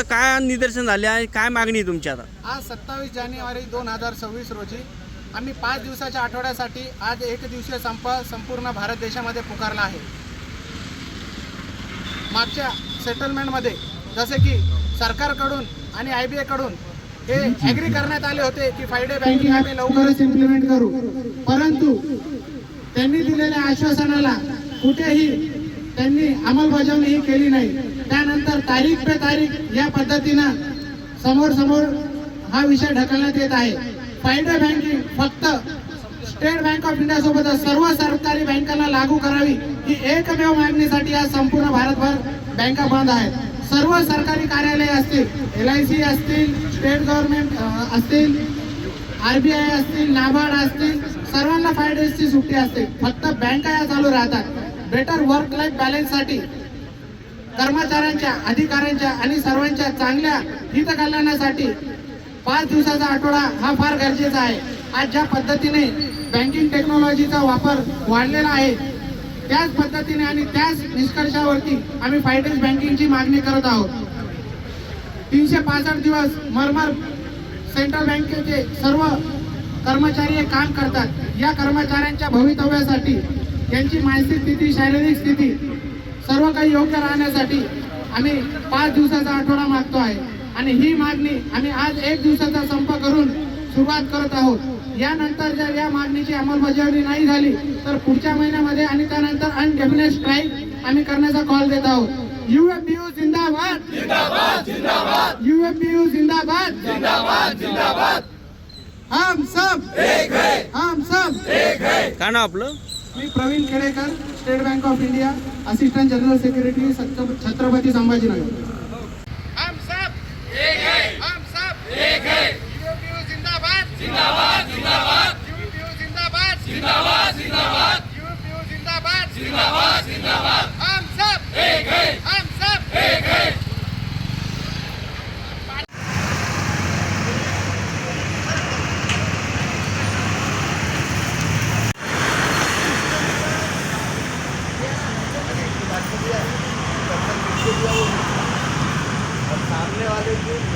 इथं काय निदर्शन झाले आणि काय मागणी आहे तुमची आता? आज सत्तावीस जानेवारी दोन हजार सव्वीस रोजी आम्ही पाच दिवसाच्या आठवड्यासाठी आज एक दिवसीय संप संपूर्ण भारत देशामध्ये पुकारला आहे. मागच्या सेटलमेंटमध्ये जसे की सरकारकडून आणि आय बी आयकडून हे ॲग्री करण्यात आले होते की फायडे बँकिंग आम्ही लवकरच इम्प्लिमेंट करू. परंतु त्यांनी दिलेल्या आश्वासनाला कुठेही त्यांनी अंमलबजावणी ही केली नाही. त्यानंतर तारीख पे तारीख या पद्धतीनं समोर समोर हा विषय ढकलण्यात येत आहे. फायडर बँकिंग फक्त स्टेट बँक ऑफ इंडिया सोबत सर्व सरकारी बँकांना लागू करावी ही एकमेव मागणीसाठी आज संपूर्ण भारतभर बँका बंद आहेत. सर्व सरकारी कार्यालय असतील एल आय सी असतील स्टेट गव्हर्नमेंट आर असतील आरबीआय असतील नाबार्ड असतील सर्वांना फाय डेजची सुट्टी असते. फक्त बँका या चालू राहतात. बेटर वर्क लाईफ बॅलन्ससाठी कर्मचाऱ्यांच्या अधिकाऱ्यांच्या आणि सर्वांच्या चांगल्या हितकल्याणासाठी पाच दिवसाचा आठवडा हा फार गरजेचा आहे. आज ज्या पद्धतीने बँकिंग टेक्नॉलॉजीचा वापर वाढलेला आहे त्याच पद्धतीने आणि त्याच निष्कर्षावरती आम्ही फायटेक्स बँकिंगची मागणी करत आहोत. तीनशे पासष्ट दिवस मरमर सेंट्रल बँकेचे सर्व कर्मचारी हे काम करतात. या कर्मचाऱ्यांच्या भवितव्यासाठी त्यांची मानसिक स्थिती शारीरिक स्थिती सर्व काही योग्य राहण्यासाठी आम्ही पाच दिवसाचा आठवडा मागतो आहे. आणि ही मागणी आम्ही आज एक दिवसाचा संप करून सुरुवात करत आहोत. यानंतर जर या मागणीची अंमलबजावणी नाही झाली तर पुढच्या महिन्यामध्ये आणि त्यानंतर अनडेफिनेट स्ट्राईक आम्ही करण्याचा कॉल देत आहोत. युएफबीयू जिंदाबाद! युएफबीयू जिंदाबाद! हम सब! हम सब! काय नाव आपलं? मी Praveen Khedekar State Bank of India assistant general secretary Chhatrapati Sambhajinagar हम सब एक है हम सब एक है UFU जिंदाबाद जिंदाबाद जिंदाबाद UFU जिंदाबाद जिंदाबाद जिंदाबाद UFU जिंदाबाद जिंदाबाद जिंदाबाद हम सब एक है हम सब एक है सामने वाले को